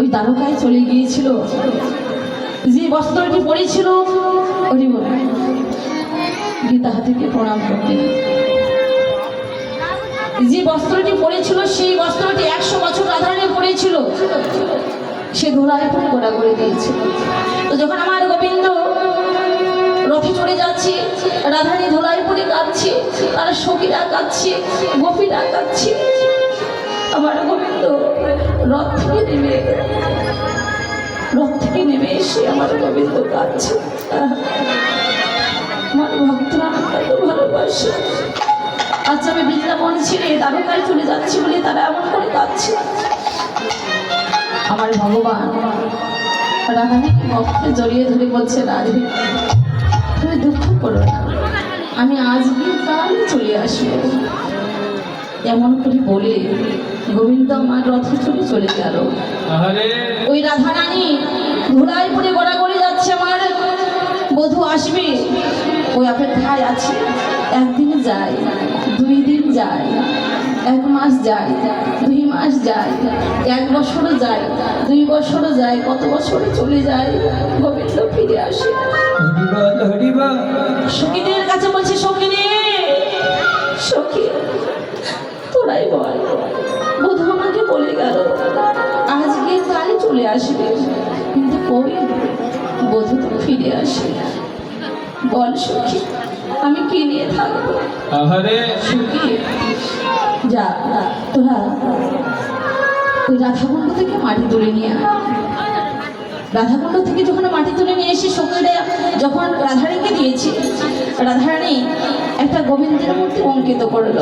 ওই দ্বারকায় চলে গিয়েছিল। যে বস্ত্রটি পরেছিল হরি গীতা হাতিকে প্রণাম করতেন যে বস্ত্রটি পরেছিল, সেই বস্ত্রটি একশো বছর রাধারানী পরেছিল। সে ধুলায় গোড়া করে দিয়েছিল। তো যখন আমার গোবিন্দ রথে চড়ে যাচ্ছে, রাধারানী ধুলায় পরে কাঁদছে, তারা সখীরা কাঁদছে, গোপীরা কাঁদছে আমার গোবিন্দ রথ থেকে নেমে রথ থেকে নেমে এসে আমার গোবিন্দ কাঁদছে। আমার ভক্তরা এত ভালোবাসে। আচ্ছা আমি বৃন্দাবন ছেড়ে দ্বারকায় চলে যাচ্ছি বলে তারা এমন করে কাঁদছে। আমার ভগবান রাধাকে ভক্তে জড়িয়ে ধরে বলছে, রাধে, তুমি দুঃখ করো না। আমি আজকে কাল চলে আসব। এমন করে বলে গোবিন্দ আমার রথে চলে চলে গেল। ওই রাধারানী ধুলায় পরে গড়াগড়ি যাচ্ছে আমার বধূ আসবে। ওই অপেক্ষায় আছে একদিন যায় দুই দিন যায় এক মাস যায় দুই মাস যায় এক বছরও যায় দুই বছরও যায় কত বছরে চলে যায় গোবিন্দ ফিরে আসে। হরিবল কাছে কিন্তু কই বধু তো ফিরে আসে। বল সখী আমি কি নিয়ে থাকব? আহারে। সখী যা তোরা ওই রাধাকুণ্ড থেকে মাটি তুলে নিয়ে আয়। রাধাকুণ্ড থেকে যখন মাটি তুলে নিয়ে এসে সখীরা যখন রাধারানীকে দিয়েছে রাধারানী একটা গোবিন্দের মূর্তি অঙ্কিত করল।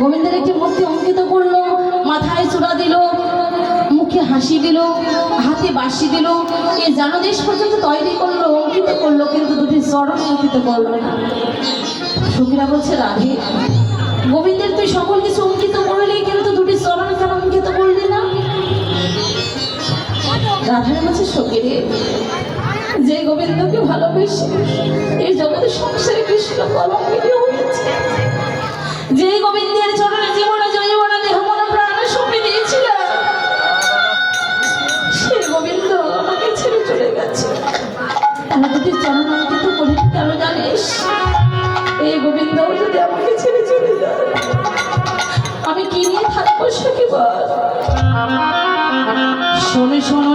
গোবিন্দের একটি মূর্তি অঙ্কিত করল মাথায় চূড়া দিল, মুখে হাসি দিল, হাতে বাঁশি দিল। এ জানদেশ পর্যন্ত তৈরি করল, অঙ্কিত করল, কিন্তু দুটি চরণ অঙ্কিত করল না। বলছে, রাধে, গোবিন্দের তুই সকল কিছু অঙ্কিত করলি, কিন্তু দুটি চরণ কেন অঙ্কিত করলি না? রাধার মাঝে সখীরে, যে গোবিন্দকে ভালোবেসে এই জগতের সংসারে কৃষ্ণ কলঙ্কিত হয়েছে, যে গোবিন্দের তাহলে যদি চরণ অঙ্কিত করি কেন জানিস? এই গোবিন্দ যদি আমাকে ছেড়ে চলে যায়, আমি কি নিয়ে থাকব সখী বল? শোনে, শোনো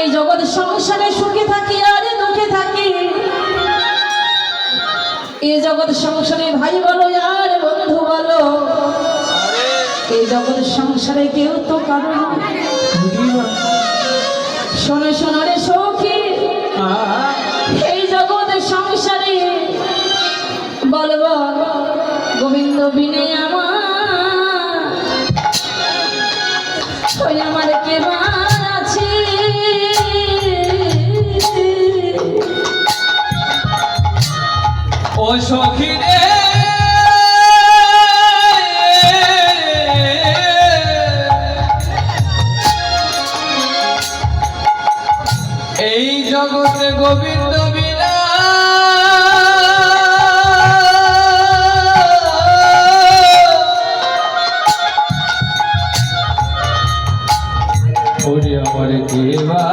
এই জগৎ সংসারে সুখে থাকি আর দুঃখে থাকি। এই জগৎ সংসারে ভাই বলো, আর বন্ধু বলো, এই জগৎ সংসারে কেউ তো কারণ শোনো শোনো রে সখী গোবিন্দ আমার। ওই আমার কেবার আছে? ও সখী রে এই জগতে গোবিন্দ কেবা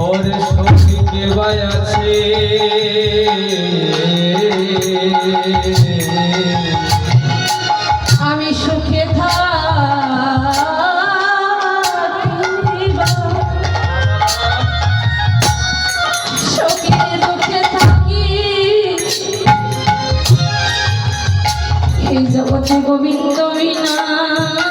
ওরে সখী কেবাই আছে জগতে গোবিন্দ বিনা।